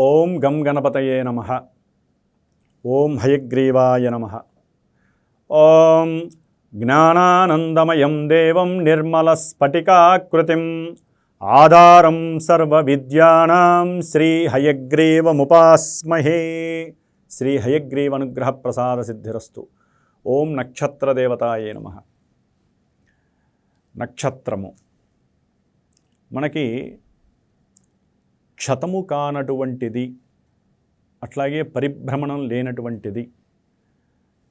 ఓం గం గణపతయే నమ. ఓం హయగ్రీవాయ నమ. ఓం జ్ఞానానందమయం దేవం నిర్మలస్ఫటికాకృతిం ఆధారం సర్వవిద్యానాం శ్రీ హయగ్రీవముపాస్మహే. శ్రీ హయగ్రీవ ప్రసాద సిద్ధిరస్తు ఓం నక్షత్రదేవతాయే నమ. నక్షత్రము. మనకి క్షతము కానటువంటిది అట్లాగే పరిభ్రమణం లేనటువంటిది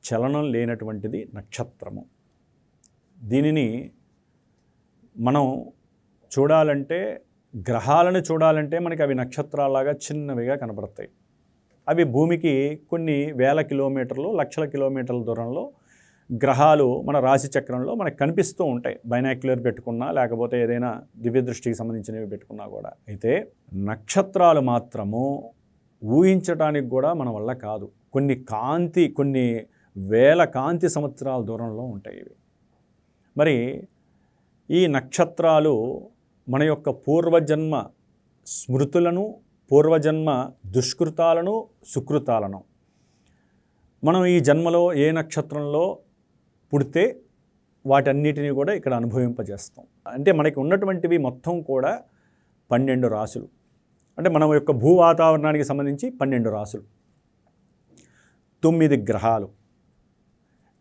చలనం లేనటువంటిది నక్షత్రము. దీనిని మనం చూడాలంటే గ్రహాలను చూడాలంటే మనకి అవి నక్షత్రాలాగా చిన్నవిగా కనబడతాయి అవి భూమికి కొన్ని వేల కిలోమీటర్లు లక్షల కిలోమీటర్ల దూరంలో గ్రహాలు మన రాశి చక్రంలో మనకు కనిపిస్తూ ఉంటాయి. బైనాక్యులర్ పెట్టుకున్నా లేకపోతే ఏదైనా దివ్య దృష్టికి సంబంధించినవి పెట్టుకున్నా కూడా. అయితే నక్షత్రాలు మాత్రము ఊహించడానికి కూడా మన వల్ల కాదు. కొన్ని కాంతి కొన్ని వేల కాంతి సంవత్సరాల దూరంలో ఉంటాయి ఇవి. మరి ఈ నక్షత్రాలు మన యొక్క పూర్వజన్మ స్మృతులను పూర్వజన్మ దుష్కృతాలను సుకృతాలను. మనం ఈ జన్మలో ఏ నక్షత్రంలో పుడితే వాటన్నిటిని కూడా ఇక్కడ అనుభవింపజేస్తాం. అంటే మనకి ఉన్నటువంటివి మొత్తం కూడా పన్నెండు రాసులు. అంటే మన యొక్క భూ వాతావరణానికి సంబంధించి పన్నెండు రాసులు. తొమ్మిది గ్రహాలు.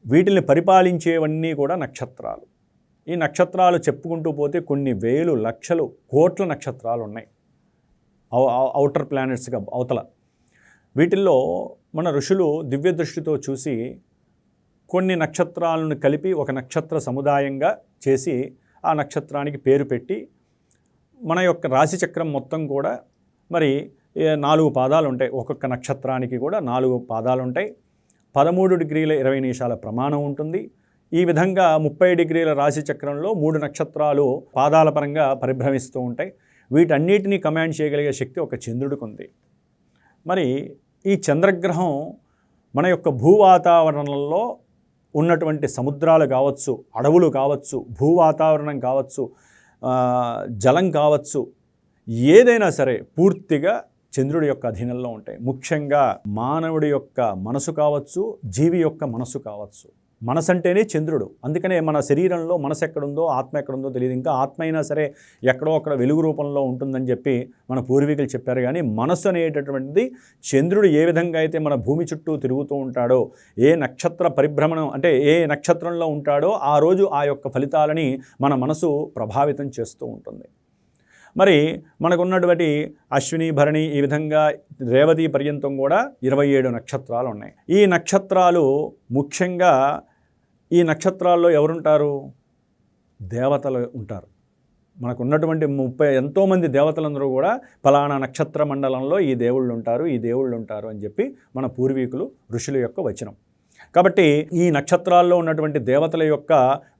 వీటిని పరిపాలించేవన్నీ కూడా నక్షత్రాలు. ఈ నక్షత్రాలు చెప్పుకుంటూ పోతే కొన్ని వేలు లక్షలు కోట్ల నక్షత్రాలు ఉన్నాయి. అవుటర్ ప్లానెట్స్గా అవతల. వీటిల్లో మన ఋషులు దివ్య దృష్టితో చూసి కొన్ని నక్షత్రాలను కలిపి ఒక నక్షత్ర సముదాయంగా చేసి ఆ నక్షత్రానికి పేరు పెట్టి మన యొక్క రాశి చక్రం మొత్తం కూడా మరి నాలుగు పాదాలు ఉంటాయి. ఒక్కొక్క నక్షత్రానికి కూడా నాలుగు పాదాలు ఉంటాయి. పదమూడు డిగ్రీల ఇరవై నిమిషాల ప్రమాణం ఉంటుంది. ఈ విధంగా ముప్పై డిగ్రీల రాశి చక్రంలో మూడు నక్షత్రాలు పాదాల పరంగా పరిభ్రమిస్తూ ఉంటాయి. వీటన్నిటినీ కమాండ్ చేయగలిగే శక్తి ఒక చంద్రుడికి ఉంది. మరి ఈ చంద్రగ్రహం మన యొక్క భూ వాతావరణంలో ఉన్నటువంటి సముద్రాలు కావచ్చు అడవులు కావచ్చు భూ వాతావరణం కావచ్చు జలం కావచ్చు ఏదైనా సరే పూర్తిగా చంద్రుడి యొక్క అధీనంలో ఉంటాయి. ముఖ్యంగా మానవుడి యొక్క మనసు కావచ్చు జీవి యొక్క మనసు కావచ్చు. మనసు అంటేనే చంద్రుడు. అందుకనే మన శరీరంలో మనసు ఎక్కడుందో ఆత్మ ఎక్కడుందో తెలియదు. ఇంకా ఆత్మ అయినా సరే ఎక్కడో అక్కడ వెలుగు రూపంలో ఉంటుందని చెప్పి మన పూర్వీకులు చెప్పారు. కానీ మనస్సు అనేటటువంటిది చంద్రుడు ఏ విధంగా అయితే మన భూమి చుట్టూ తిరుగుతూ ఉంటాడో ఏ నక్షత్ర పరిభ్రమణం అంటే ఏ నక్షత్రంలో ఉంటాడో ఆ రోజు ఆ యొక్క ఫలితాలని మన మనసు ప్రభావితం చేస్తూ ఉంటుంది. మరి మనకున్నటువంటి అశ్విని భరణి ఈ విధంగా రేవతి పర్యంతం కూడా ఇరవై ఏడు నక్షత్రాలు ఉన్నాయి. ఈ నక్షత్రాలు ముఖ్యంగా ఈ నక్షత్రాల్లో ఎవరుంటారు? దేవతలు ఉంటారు. మనకు ఉన్నటువంటి ముప్పై ఎంతోమంది దేవతలందరూ కూడా ఫలానా నక్షత్ర మండలంలో ఈ దేవుళ్ళు ఉంటారు ఈ దేవుళ్ళు ఉంటారు అని చెప్పి మన పూర్వీకులు ఋషుల యొక్క వచనం. కాబట్టి ఈ నక్షత్రాల్లో ఉన్నటువంటి దేవతల యొక్క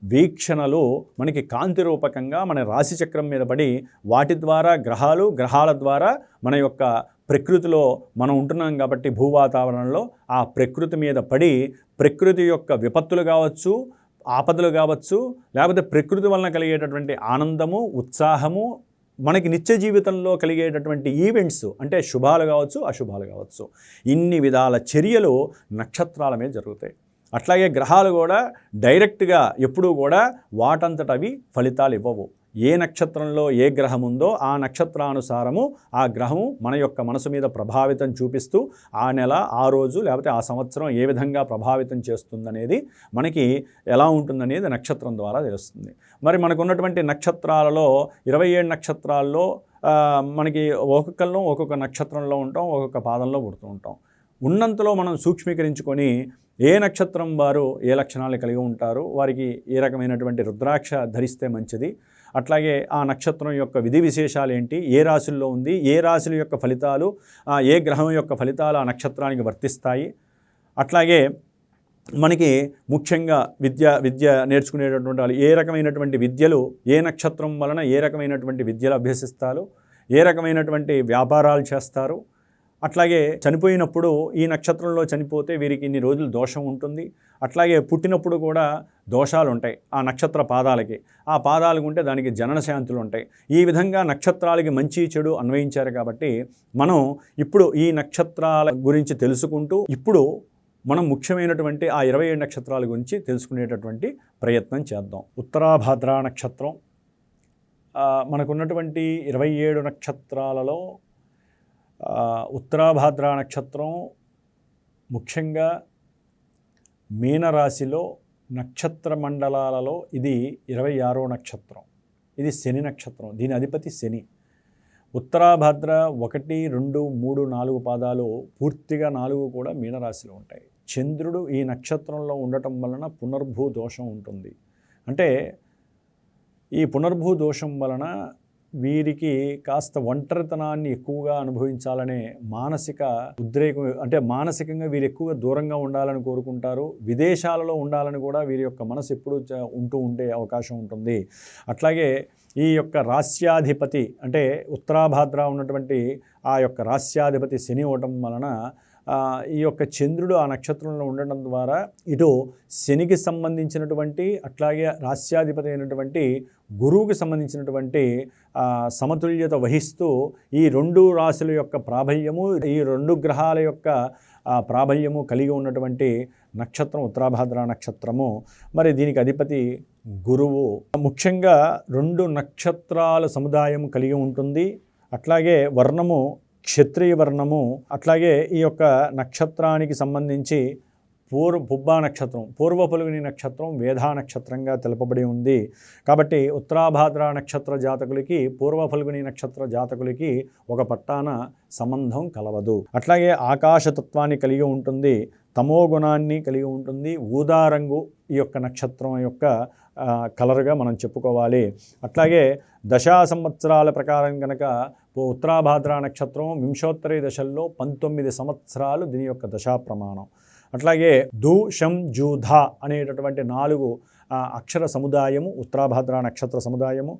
వీక్షణలు మనకి కాంతి రూపకంగా మన రాశిచక్రం మీద పడి వాటి ద్వారా గ్రహాలు గ్రహాల ద్వారా మన యొక్క ప్రకృతిలో మనం ఉంటున్నాం కాబట్టి భూ వాతావరణంలో ఆ ప్రకృతి మీద పడి ప్రకృతి యొక్క విపత్తులు కావచ్చు ఆపదలు కావచ్చు లేకపోతే ప్రకృతి వలన కలిగేటటువంటి ఆనందము ఉత్సాహము మనకి నిత్య జీవితంలో కలిగేటటువంటి ఈవెంట్స్ అంటే శుభాలు కావచ్చు అశుభాలు కావచ్చు. ఇన్ని విధాల చర్యలు నక్షత్రాల మీద జరుగుతాయి. అట్లాగే గ్రహాలు కూడా డైరెక్ట్గా ఎప్పుడూ కూడా వాటంతట అవి ఫలితాలు ఇవ్వవు. ఏ నక్షత్రంలో ఏ గ్రహం ఉందో ఆ నక్షత్రానుసారము ఆ గ్రహము మన యొక్క మనసు మీద ప్రభావితం చూపిస్తూ ఆ నెల ఆ రోజు లేకపోతే ఆ సంవత్సరం ఏ విధంగా ప్రభావితం చేస్తుందనేది మనకి ఎలా ఉంటుందనేది నక్షత్రం ద్వారా తెలుస్తుంది. మరి మనకున్నటువంటి నక్షత్రాలలో ఇరవై ఏడు నక్షత్రాల్లో మనకి ఒక్కొక్కరిలో ఒక్కొక్క నక్షత్రంలో ఉంటాం ఒక్కొక్క పాదంలో పుడుతూ ఉంటాం. ఉన్నంతలో మనం సూక్ష్మీకరించుకొని ఏ నక్షత్రం వారు ఏ లక్షణాలు కలిగి ఉంటారు వారికి ఏ రకమైనటువంటి రుద్రాక్ష ధరిస్తే మంచిది అట్లాగే ఆ నక్షత్రం యొక్క విధి విశేషాలు ఏంటి? ఏ రాశుల్లో ఉంది? ఏ రాశుల యొక్క ఫలితాలు? ఆ, ఏ గ్రహం యొక్క ఫలితాలు ఆ నక్షత్రానికి వర్తిస్తాయి? అట్లాగే మనకి ముఖ్యంగా విద్య విద్య నేర్చుకునేటటువంటి వాళ్ళు ఏ రకమైనటువంటి విద్యలు ఏ నక్షత్రం వలన ఏ రకమైనటువంటి విద్యలు అభ్యసిస్తారు? ఏ రకమైనటువంటి వ్యాపారాలు చేస్తారు? అట్లాగే చనిపోయినప్పుడు ఈ నక్షత్రంలో చనిపోతే వీరికి ఇన్ని రోజులు దోషం ఉంటుంది. అట్లాగే పుట్టినప్పుడు కూడా దోషాలు ఉంటాయి ఆ నక్షత్ర పాదాలకి. ఆ పాదాలకు ఉంటే దానికి జనన శాంతులు ఉంటాయి. ఈ విధంగా నక్షత్రాలకి మంచి చెడు అన్వయించారు కాబట్టి మనం ఇప్పుడు ఈ నక్షత్రాల గురించి తెలుసుకుంటూ ఇప్పుడు మనం ముఖ్యమైనటువంటి ఆ ఇరవై ఏడు నక్షత్రాల గురించి తెలుసుకునేటటువంటి ప్రయత్నం చేద్దాం. ఉత్తరాభాద్ర నక్షత్రం. మనకున్నటువంటి ఇరవై ఏడు నక్షత్రాలలో ఉత్తరాభాద్ర నక్షత్రం ముఖ్యంగా మీనరాశిలో నక్షత్ర మండలాలలో ఇది ఇరవై ఆరో నక్షత్రం. ఇది శని నక్షత్రం. దీని అధిపతి శని. ఉత్తరాభద్ర ఒకటి రెండు మూడు నాలుగు పాదాలు పూర్తిగా నాలుగు కూడా మీనరాశిలో ఉంటాయి. చంద్రుడు ఈ నక్షత్రంలో ఉండటం వలన పునర్భూ దోషం ఉంటుంది. అంటే ఈ పునర్భూ దోషం వలన వీరికి కాస్త ఒంటరితనాన్ని ఎక్కువగా అనుభవించాలనే మానసిక ఉద్రేకం అంటే మానసికంగా వీరు ఎక్కువగా దూరంగా ఉండాలని కోరుకుంటారు. విదేశాలలో ఉండాలని కూడా వీరి యొక్క మనసు ఎప్పుడూ ఉంటూ ఉండే అవకాశం ఉంటుంది. అట్లాగే ఈ యొక్క రాస్యాధిపతి అంటే ఉత్తరాభాద్ర ఉన్నటువంటి ఆ యొక్క రాస్యాధిపతి శని అవటం వలన ఈ యొక్క చంద్రుడు ఆ నక్షత్రంలో ఉండడం ద్వారా ఇటు శనికి సంబంధించినటువంటి అట్లాగే రాస్యాధిపతి అయినటువంటి గురువుకి సంబంధించినటువంటి సమతుల్యత వహిస్తూ ఈ రెండు రాశుల యొక్క ప్రాబల్యము ఈ రెండు గ్రహాల యొక్క ప్రాబల్యము కలిగి ఉన్నటువంటి నక్షత్రం ఉత్తరాభాద్ర నక్షత్రము. మరి దీనికి అధిపతి గురువు. ముఖ్యంగా రెండు నక్షత్రాల సముదాయం కలిగి ఉంటుంది. అట్లాగే వర్ణము క్షత్రియ వర్ణము అట్లాగే ఈ యొక్క నక్షత్రానికి సంబంధించి పూర్వ పుబ్బా నక్షత్రం పూర్వ పలుగుని నక్షత్రం వేధా నక్షత్రంగా తెలుపబడి ఉంది. కాబట్టి ఉత్తరాభాద్ర నక్షత్ర జాతకులకి పూర్వ ఫల్గుని నక్షత్ర జాతకులకి ఒక పట్టాన సంబంధం కలవదు. అట్లాగే ఆకాశతత్వాన్ని కలిగి ఉంటుంది తమో గుణాన్ని కలిగి ఉంటుంది ఊదారంగు ఈ యొక్క నక్షత్రం యొక్క కలర్గా మనం చెప్పుకోవాలి. అట్లాగే దశా సంవత్సరాల ప్రకారం కనుక ఉత్తరాభాద్ర నక్షత్రం వింశోత్తరి దశల్లో పంతొమ్మిది సంవత్సరాలు దీని యొక్క దశా ప్రమాణం. అట్లాగే ధూ షం జూ అనేటటువంటి నాలుగు అక్షర సముదాయము ఉత్తరాభాద్ర నక్షత్ర సముదాయము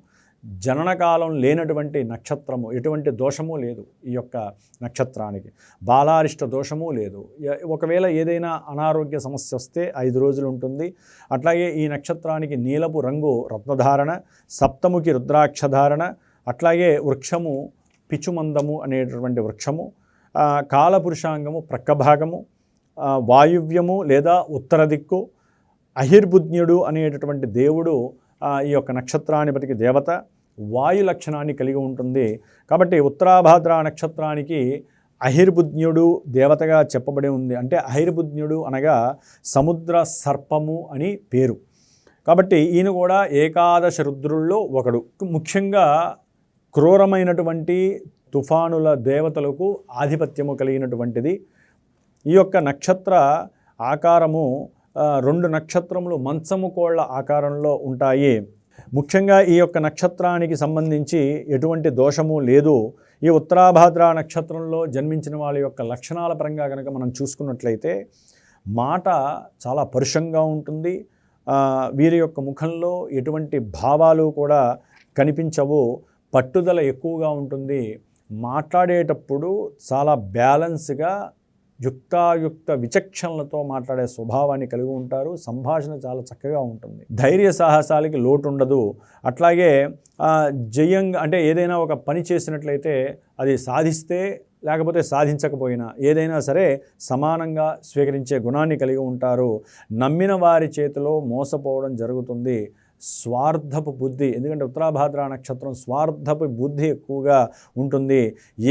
జననకాలం లేనటువంటి నక్షత్రము ఎటువంటి దోషము లేదు ఈ యొక్క నక్షత్రానికి. బాలారిష్ట దోషము లేదు. ఒకవేళ ఏదైనా అనారోగ్య సమస్య వస్తే ఐదు రోజులు ఉంటుంది. అట్లాగే ఈ నక్షత్రానికి నీలపు రంగు రత్నధారణ సప్తముఖి రుద్రాక్షధారణ అట్లాగే వృక్షము పిచుమందము అనేటటువంటి వృక్షము కాలపురుషాంగము ప్రక్కభాగము వాయువ్యము లేదా ఉత్తర దిక్కు అహిర్బుజ్ఞుడు అనేటటువంటి దేవుడు ఈ యొక్క నక్షత్రాధిపతికి దేవత వాయు లక్షణాన్ని కలిగి ఉంటుంది. కాబట్టి ఉత్తరాభాద్ర నక్షత్రానికి అహిర్బుజ్ఞుడు దేవతగా చెప్పబడి ఉంది. అంటే అహిర్బుజ్ఞుడు అనగా సముద్ర సర్పము అని పేరు. కాబట్టి ఈయన కూడా ఏకాదశ రుద్రుల్లో ఒకడు. ముఖ్యంగా క్రూరమైనటువంటి తుఫానుల దేవతలకు ఆధిపత్యము కలిగినటువంటిది. ఈ యొక్క నక్షత్ర ఆకారము రెండు నక్షత్రములు మంచము కోళ్ళ ఆకారంలో ఉంటాయి. ముఖ్యంగా ఈ యొక్క నక్షత్రానికి సంబంధించి ఎటువంటి దోషము లేదు. ఈ ఉత్తరాభాద్ర నక్షత్రంలో జన్మించిన వాళ్ళ యొక్క లక్షణాల పరంగా కనుక మనం చూసుకున్నట్లయితే మాట చాలా పరుషంగా ఉంటుంది. వీరి యొక్క ముఖంలో ఎటువంటి భావాలు కూడా కనిపించవు. పట్టుదల ఎక్కువగా ఉంటుంది. మాట్లాడేటప్పుడు చాలా బ్యాలెన్స్గా యుక్తాయుక్త విచక్షణలతో మాట్లాడే స్వభావాన్ని కలిగి ఉంటారు. సంభాషణ చాలా చక్కగా ఉంటుంది. ధైర్య సాహసాలకి లోటు ఉండదు అట్లాగే జయంగ్ జయంగా అంటే ఏదైనా ఒక పని చేసినట్లయితే అది సాధిస్తే లేకపోతే సాధించకపోయినా ఏదైనా సరే సమానంగా స్వీకరించే గుణాన్ని కలిగి ఉంటారు. నమ్మిన వారి చేతిలో మోసపోవడం జరుగుతుంది. స్వార్థపు బుద్ధి. ఎందుకంటే ఉత్తరాభాద్ర నక్షత్రం స్వార్థపు బుద్ధి ఎక్కువగా ఉంటుంది.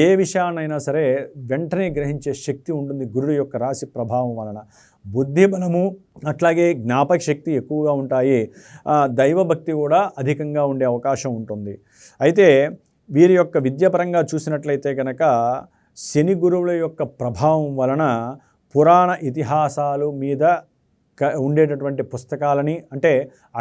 ఏ విషయాన్నైనా సరే వెంటనే గ్రహించే శక్తి ఉంటుంది గురుడు యొక్క రాశి ప్రభావం వలన. బుద్ధి బలము అట్లాగే జ్ఞాపక శక్తి ఎక్కువగా ఉంటాయి. దైవభక్తి కూడా అధికంగా ఉండే అవకాశం ఉంటుంది. అయితే వీరి యొక్క విద్యపరంగా చూసినట్లయితే కనుక శని గురువుల యొక్క ప్రభావం వలన పురాణ ఇతిహాసాలు మీద ఉండేటటువంటి పుస్తకాలని అంటే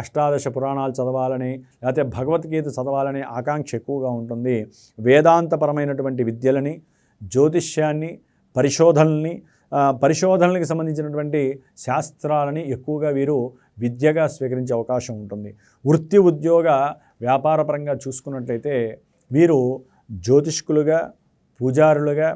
అష్టాదశ పురాణాలు చదవాలని లేకపోతే భగవద్గీత చదవాలనే ఆకాంక్ష ఎక్కువగా ఉంటుంది. వేదాంతపరమైనటువంటి విద్యలని జ్యోతిష్యాన్ని పరిశోధనల్ని పరిశోధనలకు సంబంధించినటువంటి శాస్త్రాలని ఎక్కువగా వీరు విద్యగా స్వీకరించే అవకాశం ఉంటుంది. వృత్తి ఉద్యోగ వ్యాపారపరంగా చూసుకున్నట్లయితే వీరు జ్యోతిష్కులుగా పూజారులుగా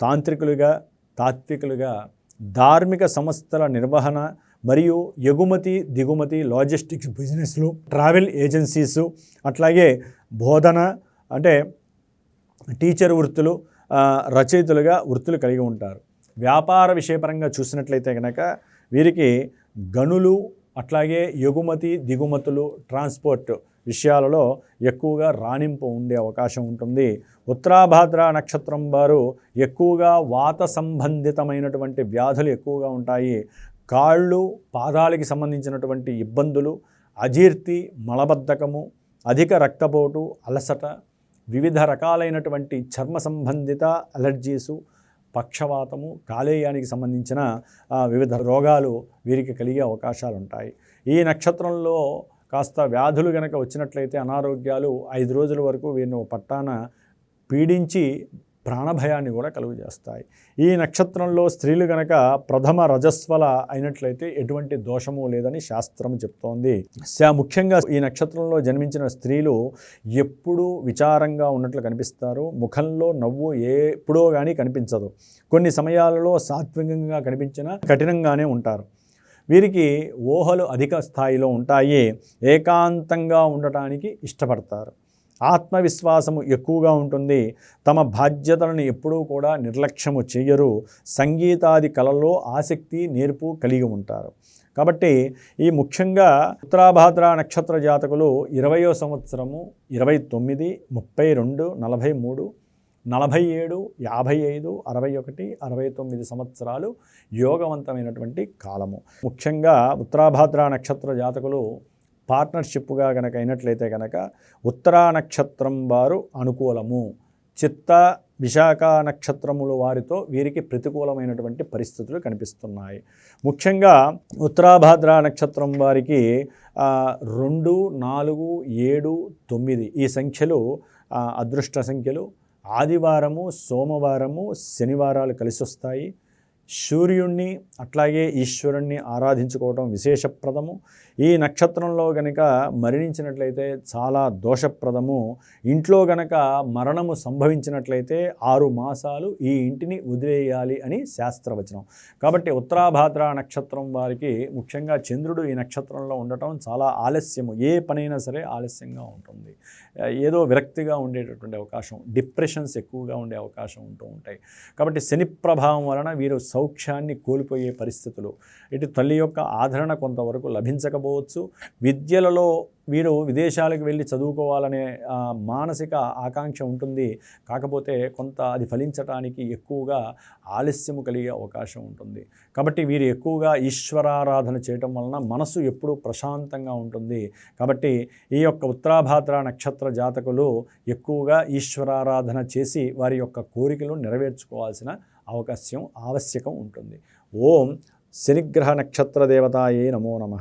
తాంత్రికులుగా తాత్వికులుగా ధార్మిక సంస్థల నిర్వహణ మరియు ఎగుమతి దిగుమతి లాజిస్టిక్స్ బిజినెస్లు ట్రావెల్ ఏజెన్సీసు అట్లాగే బోధన అంటే టీచర్ వృత్తులు రచయితలుగా వృత్తులు కలిగి ఉంటారు. వ్యాపార విషయపరంగా చూసినట్లయితే కనుక వీరికి గనులు అట్లాగే ఎగుమతి దిగుమతులు ట్రాన్స్పోర్ట్ విషయాలలో ఎక్కువగా రాణింపు ఉండే అవకాశం ఉంటుంది. ఉత్తరాభాద్ర నక్షత్రం వారు ఎక్కువగా వాత సంబంధితమైనటువంటి వ్యాధులు ఎక్కువగా ఉంటాయి. కాళ్ళు పాదాలకి సంబంధించినటువంటి ఇబ్బందులు అజీర్తి మలబద్ధకము అధిక రక్తపోటు అలసట వివిధ రకాలైనటువంటి చర్మ సంబంధిత అలర్జీసు పక్షవాతము కాలేయానికి సంబంధించిన వివిధ రోగాలు వీరికి కలిగే అవకాశాలు ఉంటాయి ఈ నక్షత్రంలో కాస్త వ్యాధులు గనక వచ్చినట్లయితే అనారోగ్యాలు ఐదు రోజుల వరకు వీరిని పట్టాన పీడించి ప్రాణభయాన్ని కూడా కలుగజేస్తాయి. ఈ నక్షత్రంలో స్త్రీలు గనక ప్రథమ రజస్వల అయినట్లయితే ఎటువంటి దోషము లేదని శాస్త్రం చెప్తోంది. శా- ముఖ్యంగా ఈ నక్షత్రంలో జన్మించిన స్త్రీలు ఎప్పుడూ విచారంగా ఉన్నట్లు కనిపిస్తారు. ముఖంలో నవ్వు ఎప్పుడో కానీ కనిపించదు. కొన్ని సమయాలలో సాత్వికంగా కనిపించిన కఠినంగానే ఉంటారు. వీరికి ఊహలు అధిక స్థాయిలో ఉంటాయి. ఏకాంతంగా ఉండటానికి ఇష్టపడతారు. ఆత్మవిశ్వాసము ఎక్కువగా ఉంటుంది. తమ బాధ్యతలను ఎప్పుడూ కూడా నిర్లక్ష్యము చేయరు సంగీతాది కళల్లో ఆసక్తి నేర్పు కలిగి ఉంటారు. కాబట్టి ఈ ముఖ్యంగా ఉత్తరాభాద్ర నక్షత్ర జాతకులు ఇరవయో సంవత్సరము ఇరవై తొమ్మిది ముప్పై రెండు నలభై మూడు నలభై ఏడు యాభై ఐదు అరవై ఒకటి అరవై తొమ్మిది సంవత్సరాలు యోగవంతమైనటువంటి కాలము. ముఖ్యంగా ఉత్తరాభాద్ర నక్షత్ర జాతకులు పార్ట్నర్షిప్గా కనుక అయినట్లయితే కనుక ఉత్తరా నక్షత్రం వారు అనుకూలము. చిత్త విశాఖ నక్షత్రముల వారితో వీరికి ప్రతికూలమైనటువంటి పరిస్థితులు కనిపిస్తున్నాయి. ముఖ్యంగా ఉత్తరాభాద్ర నక్షత్రం వారికి రెండు నాలుగు ఏడు తొమ్మిది ఈ సంఖ్యలు అదృష్ట సంఖ్యలు. ఆదివారము సోమవారము శనివారాలు కలిసి వస్తాయి సూర్యుణ్ణి అట్లాగే ఈశ్వరుణ్ణి ఆరాధించుకోవడం విశేషప్రదము. ఈ నక్షత్రంలో గనక మరణించినట్లయితే చాలా దోషప్రదము. ఇంట్లో గనక మరణము సంభవించినట్లయితే ఆరు మాసాలు ఈ ఇంటిని వదిలేయాలి అని శాస్త్రవచనం. కాబట్టి ఉత్తరాభాద్ర నక్షత్రం వారికి ముఖ్యంగా చంద్రుడు ఈ నక్షత్రంలో ఉండటం చాలా ఆలస్యము. ఏ పనైనా సరే ఆలస్యంగా ఉంటుంది. ఏదో విరక్తిగా ఉండేటటువంటి అవకాశం డిప్రెషన్స్ ఎక్కువగా ఉండే అవకాశం ఉంటూ ఉంటాయి. కాబట్టి శని ప్రభావం వలన వీరు సౌఖ్యాన్ని కోల్పోయే పరిస్థితులు. ఇటు తల్లి యొక్క ఆదరణ కొంతవరకు లభించకపోవచ్చు విద్యలలో వీరు విదేశాలకు వెళ్ళి చదువుకోవాలనే మానసిక ఆకాంక్ష ఉంటుంది. కాకపోతే కొంత అది ఫలించటానికి ఎక్కువగా ఆలస్యము కలిగే అవకాశం ఉంటుంది. కాబట్టి వీరు ఎక్కువగా ఈశ్వరారాధన చేయటం వలన మనసు ఎప్పుడూ ప్రశాంతంగా ఉంటుంది. కాబట్టి ఈ యొక్క ఉత్తరాభాద్ర నక్షత్ర జాతకులు ఎక్కువగా ఈశ్వరారాధన చేసి వారి యొక్క కోరికలు నెరవేర్చుకోవాల్సిన అవకాశం ఆవశ్యకం ఉంటుంది. ఓం శనిగ్రహ నక్షత్ర దేవతాయే నమో నమః.